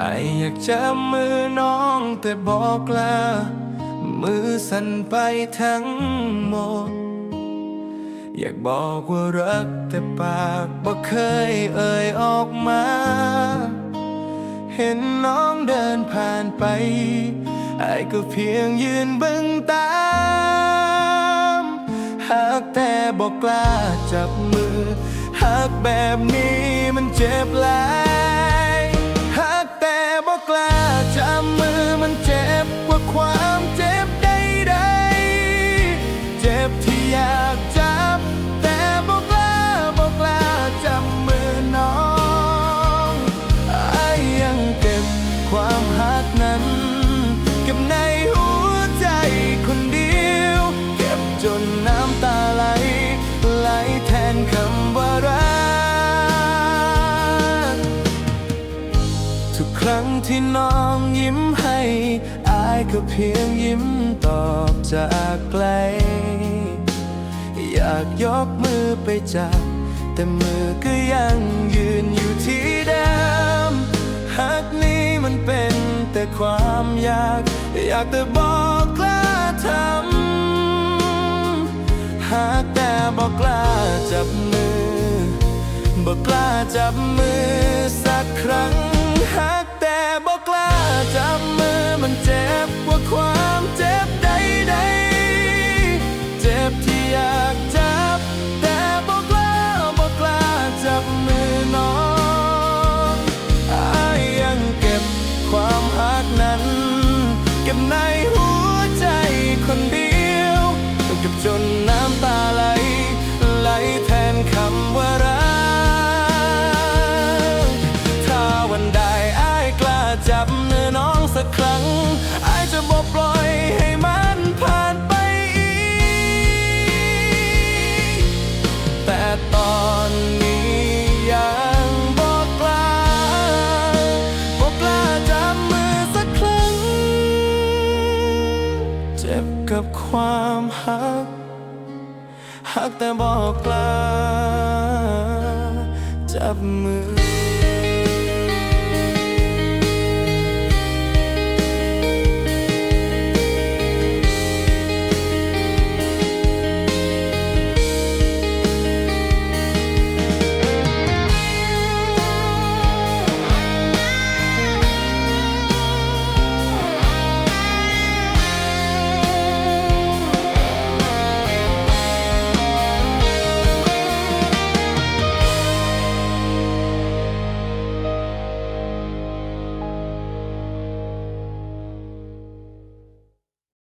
ไออยากจับมือน้องแต่บอกลามือสั่นไปทั้งหมด อยากบอกว่ารักแต่ปากบ่เคยเอ่ยออกมา เห็นน้องเดินผ่านไป ไอก็เพียงยืนบิ่งตามหากแต่บอกกล้าจับมือ หากแบบนี้มันเจ็บหลา ทุกครั้งที่น้องยิ้มให้อายก็เพียงยิ้มตอบจากไกล อยากยกมือไปจับแต่มือก็ยังยืนอยู่ที่เดิมหากนี้มันเป็นแต่ความอยาก อยากแต่บอกกล้าทำหากแต่บอกกล้าจับมือ บอกกล้าจับมือสักครั้ง หากแต่บอกกล้า สักครั้งอายจะบอกปล่อยให้มันผ่านไปอีก แต่ตอนนี้ยังบอกกล้าบอกกล้าจับมือสักครั้ง เจ็บกับความหักหักแต่บอกกล้าจับมือ